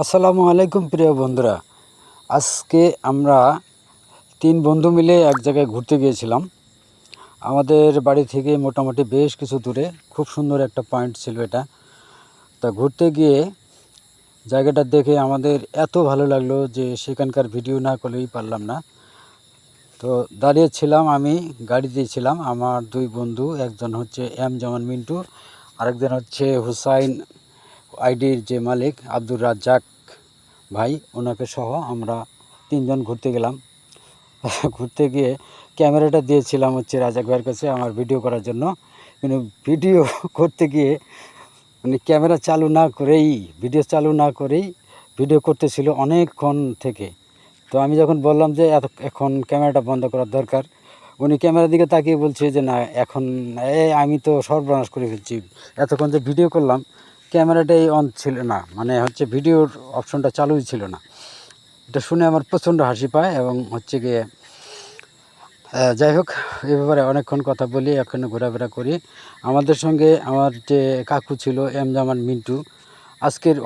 আসসালামু আলাইকুম প্রিয় বন্ধুরা। আজকে আমরা তিন বন্ধু মিলে এক জায়গায় ঘুরতে গিয়েছিলাম। আমাদের বাড়ি থেকে মোটামুটি বেশ কিছু দূরে, খুব সুন্দর একটা পয়েন্ট ছিল এটা। তা ঘুরতে গিয়ে জায়গাটা দেখে আমাদের এত ভালো লাগল যে সেখানকার ভিডিও না করলেই পারলাম না। তো দাঁড়িয়েছিলাম আমি গাড়িতেই ছিলাম। আমার দুই বন্ধু, একজন হচ্ছে এম জামান মিন্টু, আরেকজন হচ্ছে হুসাইন আইডির যে মালিক আব্দুর রাজ্জাক ভাই, ওনাকে সহ আমরা তিনজন ঘুরতে গেলাম। ঘুরতে গিয়ে ক্যামেরাটা দিয়েছিলাম হচ্ছে রাজাক ভাইয়ের কাছে আমার ভিডিও করার জন্য। কিন্তু ভিডিও করতে গিয়ে মানে ক্যামেরা চালু না করেই, ভিডিও চালু না করেই ভিডিও করতেছিল অনেকক্ষণ থেকে। তো আমি যখন বললাম যে এত, এখন ক্যামেরাটা বন্ধ করার দরকার, উনি ক্যামেরার দিকে তাকিয়ে বলছে যে না, এখন, এ, আমি তো সর্বনাশ করে ফেলছি। এতক্ষণ যে ভিডিও করলাম ক্যামেরাটাই অন ছিল না। মানে হচ্ছে ভিডিওর অপশনটা চালুই ছিল না। এটা শুনে আমার প্রচণ্ড হাসি পায় এবং হচ্ছে গিয়ে যাই হোক, এ ব্যাপারে অনেকক্ষণ কথা বলি, এখন ঘোরাফেরা করি। আমাদের সঙ্গে আমার যে কাকু ছিল, এম জামান মিন্টু, আজকের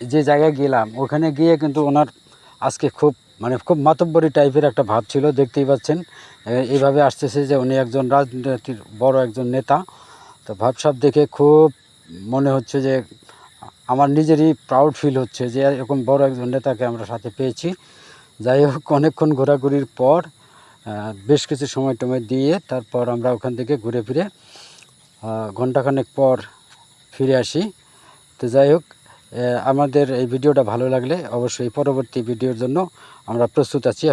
যে জায়গায় গেলাম, ওখানে গিয়ে কিন্তু ওনার আজকে খুব মানে খুব মাতব্বরি টাইপের একটা ভাব ছিল, দেখতেই পাচ্ছেন। এইভাবে আসতেছে যে উনি একজন রাজনীতির বড় একজন নেতা। তো ভাবসাব দেখে খুব মনে হচ্ছে যে, আমার নিজেরই প্রাউড ফিল হচ্ছে যে, এরকম বড় একজন নেতাকে আমরা সাথে পেয়েছি। যাই হোক, অনেকক্ষণ ঘোরাঘুরির পর বেশ কিছু সময় টময় দিয়ে তারপর আমরা ওখান থেকে ঘুরে ফিরে ঘন্টাখানেক পর ফিরে আসি। তো যাই হোক আমাদের এই ভিডিওটা ভালো লাগলে অবশ্যই পরবর্তী ভিডিওর জন্য আমরা প্রস্তুত আছি।